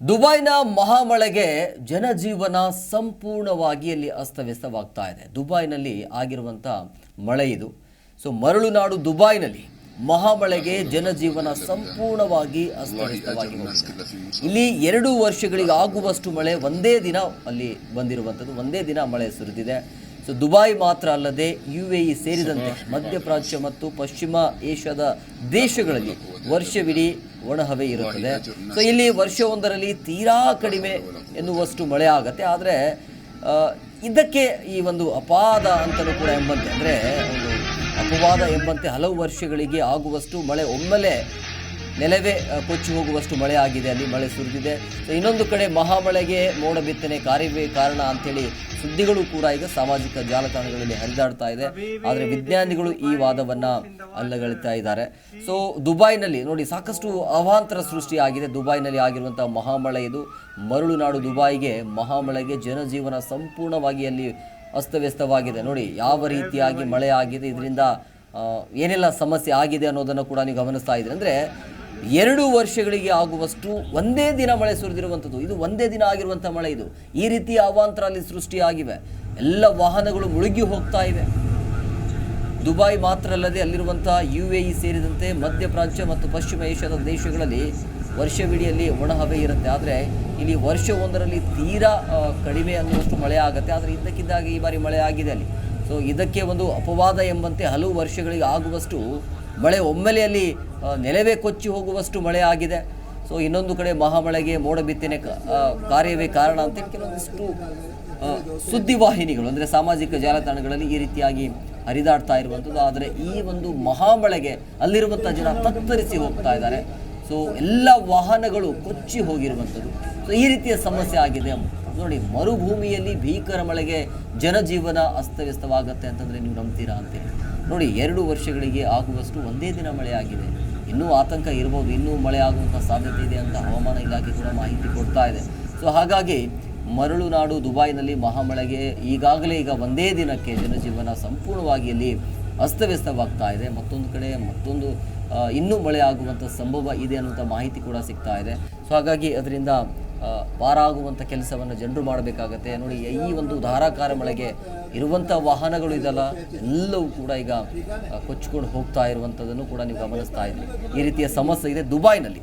ದುಬೈನ ಮಹಾಮಳೆಗೆ ಜನಜೀವನ ಸಂಪೂರ್ಣವಾಗಿ ಅಲ್ಲಿ ಅಸ್ತವ್ಯಸ್ತವಾಗ್ತಾ ಇದೆ. ದುಬೈನಲ್ಲಿ ಆಗಿರುವಂಥ ಮಳೆ ಇದು. ಸೊ ಮರಳುನಾಡು ದುಬೈನಲ್ಲಿ ಮಹಾಮಳೆಗೆ ಜನಜೀವನ ಸಂಪೂರ್ಣವಾಗಿ ಅಸ್ತವ್ಯಸ್ತವಾಗಿ ಇಲ್ಲಿ ಎರಡು ವರ್ಷಗಳಿಗೆ ಆಗುವಷ್ಟು ಮಳೆ ಒಂದೇ ದಿನ ಅಲ್ಲಿ ಬಂದಿರುವಂಥದ್ದು. ಒಂದೇ ದಿನ ಮಳೆ ಸುರಿದಿದೆ. ಸೊ ದುಬೈ ಮಾತ್ರ ಅಲ್ಲದೆ ಯು ಎ ಇ ಸೇರಿದಂತೆ ಮಧ್ಯಪ್ರಾಚ್ಯ ಮತ್ತು ಪಶ್ಚಿಮ ಏಷ್ಯಾದ ದೇಶಗಳಲ್ಲಿ ವರ್ಷವಿಡೀ ಒಣಹವೆ ಇರುತ್ತದೆ. ಸೊ ಇಲ್ಲಿ ವರ್ಷವೊಂದರಲ್ಲಿ ತೀರಾ ಕಡಿಮೆ ಎನ್ನುವಷ್ಟು ಮಳೆ ಆಗುತ್ತೆ. ಆದರೆ ಇದಕ್ಕೆ ಈ ಒಂದು ಅಪಾದ ಅಂತಲೂ ಕೂಡ ಎಂಬಂತೆ. ಅಂದರೆ ಒಂದು ಅಪವಾದ ಎಂಬಂತೆ ಹಲವು ವರ್ಷಗಳಿಗೆ ಆಗುವಷ್ಟು ಮಳೆ ಒಮ್ಮೆಲೆ ನೆಲವೇ ಕೊಚ್ಚಿ ಹೋಗುವಷ್ಟು ಮಳೆ ಆಗಿದೆ. ಅಲ್ಲಿ ಮಳೆ ಸುರಿದಿದೆ. ಸೊ ಇನ್ನೊಂದು ಕಡೆ ಮಹಾಮಳೆಗೆ ಮೋಡ ಬಿತ್ತನೆ ಕಾರ್ಯವೇ ಕಾರಣ ಅಂತೇಳಿ ಸುದ್ದಿಗಳು ಕೂಡ ಈಗ ಸಾಮಾಜಿಕ ಜಾಲತಾಣಗಳಲ್ಲಿ ಹರಿದಾಡ್ತಾ ಇದೆ. ಆದರೆ ವಿಜ್ಞಾನಿಗಳು ಈ ವಾದವನ್ನು ಅಲ್ಲಗಳಿತಾ ಇದ್ದಾರೆ. ಸೊ ದುಬೈನಲ್ಲಿ ನೋಡಿ ಸಾಕಷ್ಟು ಅವಾಂತರ ಸೃಷ್ಟಿಯಾಗಿದೆ ದುಬೈನಲ್ಲಿ ಆಗಿರುವಂಥ ಮಹಾಮಳೆ ಇದು. ಮರಳುನಾಡು ದುಬೈಗೆ ಮಹಾಮಳೆಗೆ ಜನಜೀವನ ಸಂಪೂರ್ಣವಾಗಿ ಅಲ್ಲಿ ಅಸ್ತವ್ಯಸ್ತವಾಗಿದೆ. ನೋಡಿ ಯಾವ ರೀತಿಯಾಗಿ ಮಳೆ ಆಗಿದೆ, ಇದರಿಂದ ಏನೆಲ್ಲ ಸಮಸ್ಯೆ ಆಗಿದೆ ಅನ್ನೋದನ್ನು ಕೂಡ ನೀವು ಗಮನಿಸ್ತಾ ಇದ್ದೀರಿ. ಅಂದರೆ ಎರಡು ವರ್ಷಗಳಿಗೆ ಆಗುವಷ್ಟು ಒಂದೇ ದಿನ ಮಳೆ ಸುರಿದಿರುವಂಥದ್ದು. ಇದು ಒಂದೇ ದಿನ ಆಗಿರುವಂಥ ಮಳೆ ಇದು. ಈ ರೀತಿಯ ಅವಾಂತರ ಅಲ್ಲಿ ಸೃಷ್ಟಿಯಾಗಿವೆ. ಎಲ್ಲ ವಾಹನಗಳು ಮುಳುಗಿ ಹೋಗ್ತಾ ಇವೆ. ದುಬೈ ಮಾತ್ರ ಅಲ್ಲದೆ ಅಲ್ಲಿರುವಂಥ ಯು ಎ ಇ ಸೇರಿದಂತೆ ಮಧ್ಯಪ್ರಾಚ್ಯ ಮತ್ತು ಪಶ್ಚಿಮ ಏಷ್ಯಾದ ದೇಶಗಳಲ್ಲಿ ವರ್ಷವಿಡಿಯಲ್ಲಿ ಒಣಹವೆ ಇರುತ್ತೆ. ಆದರೆ ಇಲ್ಲಿ ವರ್ಷವೊಂದರಲ್ಲಿ ತೀರಾ ಕಡಿಮೆ ಅನ್ನುವಷ್ಟು ಮಳೆ ಆಗುತ್ತೆ. ಆದರೆ ಇದ್ದಕ್ಕಿದ್ದಾಗಿ ಈ ಬಾರಿ ಮಳೆ ಆಗಿದೆ ಅಲ್ಲಿ. ಸೊ ಇದಕ್ಕೆ ಒಂದು ಅಪವಾದ ಎಂಬಂತೆ ಹಲವು ವರ್ಷಗಳಿಗೆ ಆಗುವಷ್ಟು ಮಳೆ ಒಮ್ಮೆಲೆಯಲ್ಲಿ ನೆಲವೇ ಕೊಚ್ಚಿ ಹೋಗುವಷ್ಟು ಮಳೆ ಆಗಿದೆ. ಸೊ ಇನ್ನೊಂದು ಕಡೆ ಮಹಾಮಳೆಗೆ ಮೋಡ ಬಿತ್ತನೆ ಕಾರ್ಯವೇ ಕಾರಣ ಅಂತ ಕೆಲವೊಂದಿಷ್ಟು ಸುದ್ದಿವಾಹಿನಿಗಳು, ಅಂದರೆ ಸಾಮಾಜಿಕ ಜಾಲತಾಣಗಳಲ್ಲಿ ಈ ರೀತಿಯಾಗಿ ಹರಿದಾಡ್ತಾ ಇರುವಂಥದ್ದು. ಆದರೆ ಈ ಒಂದು ಮಹಾಮಳೆಗೆ ಅಲ್ಲಿರುವಂಥ ಜನ ತತ್ತರಿಸಿ ಹೋಗ್ತಾ ಇದ್ದಾರೆ. ಸೊ ಎಲ್ಲ ವಾಹನಗಳು ಕೊಚ್ಚಿ ಹೋಗಿರುವಂಥದ್ದು. ಸೊ ಈ ರೀತಿಯ ಸಮಸ್ಯೆ ಆಗಿದೆ. ನೋಡಿ, ಮರುಭೂಮಿಯಲ್ಲಿ ಭೀಕರ ಮಳೆಗೆ ಜನಜೀವನ ಅಸ್ತವ್ಯಸ್ತವಾಗುತ್ತೆ ಅಂತಂದರೆ ನೀವು ನಂಬ್ತೀರಾ ಅಂತೇಳಿ ನೋಡಿ, ಎರಡು ವರ್ಷಗಳಿಗೆ ಆಗುವಷ್ಟು ಒಂದೇ ದಿನ ಮಳೆ ಆಗಿದೆ. ಇನ್ನೂ ಆತಂಕ ಇರ್ಬೋದು, ಇನ್ನೂ ಮಳೆ ಆಗುವಂಥ ಸಾಧ್ಯತೆ ಇದೆ ಅಂತ ಹವಾಮಾನ ಇಲಾಖೆ ಕೂಡ ಮಾಹಿತಿ ಕೊಡ್ತಾ ಇದೆ. ಸೊ ಹಾಗಾಗಿ ಮರಳುನಾಡು ದುಬೈನಲ್ಲಿ ಮಹಾಮಳೆಗೆ ಈಗಾಗಲೇ ಈಗ ಒಂದೇ ದಿನಕ್ಕೆ ಜನಜೀವನ ಸಂಪೂರ್ಣವಾಗಿ ಅಲ್ಲಿ ಅಸ್ತವ್ಯಸ್ತವಾಗ್ತಾ ಇದೆ. ಮತ್ತೊಂದು ಕಡೆ ಮತ್ತೊಂದು ಇನ್ನೂ ಮಳೆ ಆಗುವಂಥ ಸಂಭವ ಇದೆ ಅನ್ನುವಂಥ ಮಾಹಿತಿ ಕೂಡ ಸಿಗ್ತಾ ಇದೆ. ಸೊ ಹಾಗಾಗಿ ಅದರಿಂದ ಪಾರಾಗುವಂಥ ಕೆಲಸವನ್ನು ಜನರು ಮಾಡಬೇಕಾಗತ್ತೆ. ನೋಡಿ, ಈ ಒಂದು ಧಾರಾಕಾರ ಮಳೆಗೆ ಇರುವಂಥ ವಾಹನಗಳು ಇದೆಲ್ಲ, ಎಲ್ಲವೂ ಕೂಡ ಈಗ ಕೊಚ್ಚಿಕೊಂಡು ಹೋಗ್ತಾ ಇರುವಂಥದ್ದನ್ನು ಕೂಡ ನೀವು ಗಮನಿಸ್ತಾ ಇದ್ದೀರಿ ಈ ರೀತಿಯ ಸಮಸ್ಯೆ ಇದೆ ದುಬೈನಲ್ಲಿ.